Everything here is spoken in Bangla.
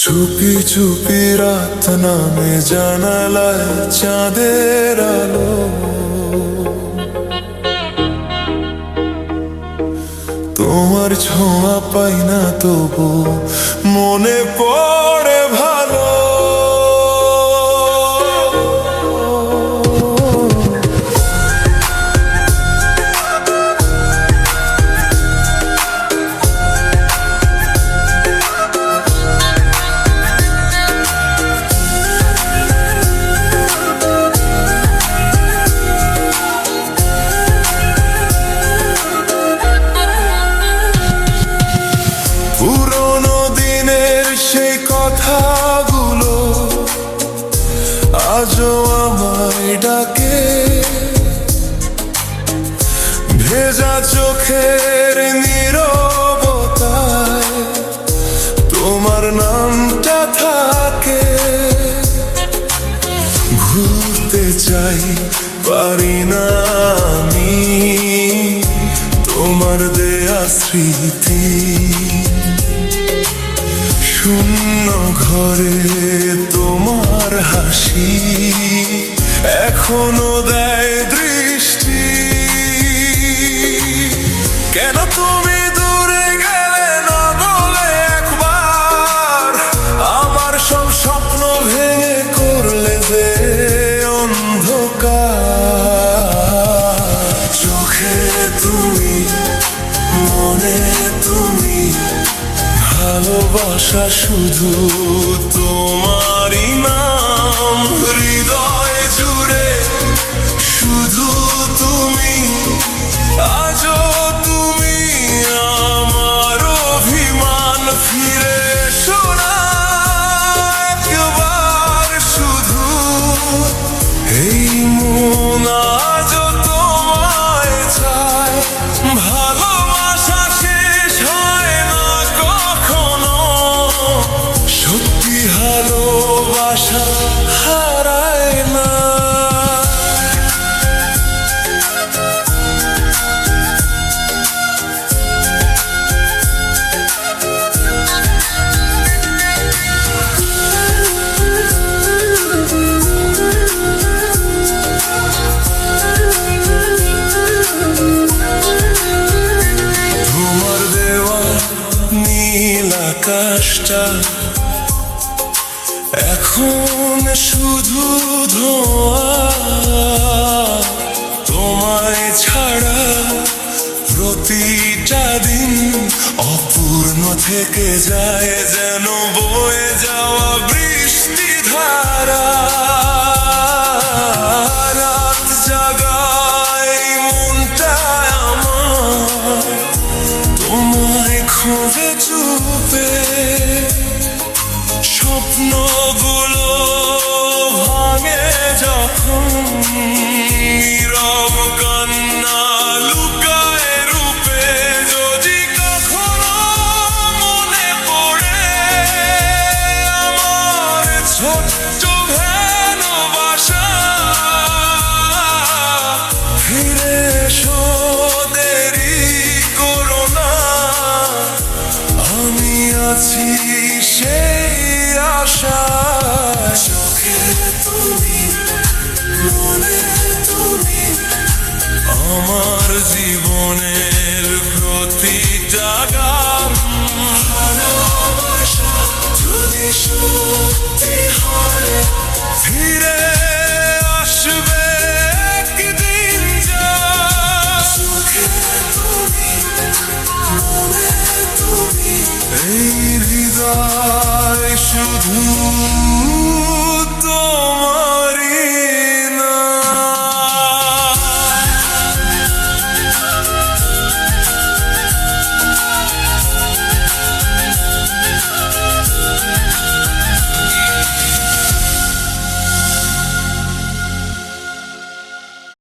চুপি চুপি রাত নামে জানালায় চাঁদের আলো। তোমার ছোঁয়া পাই না তবু মনে পড়ে পুরোনো দিনের সেই কথাগুলো আজও আমায় ডাকে। ভেজা চোখের নীরবতায় তোমার নামটা থাকে। ভুলতে চাই পারি না আমি তোমার দেয়া স্মৃতি। ঘরে তোমার হাসি এখনও দেয় দৃষ্টি। কেন তুমি ভালোবাসা শুধু তোমারই নাম হৃদয়। হারায় না নীল আকাশটা এখন শুধু তোমায় ছাড়া প্রতিটা দিন অপূর্ণ থেকে যায় যেন বয়ে যাওয়া বৃষ্টি ধারা। রাত জাগায় মনটা তোমায় খোঁজে আছি সেই আশা চোখে তুমি মনে তুমি আমার জীবনের প্রতিটা গান ভালোবাসা যদি সত্যি Ey hidayet şudur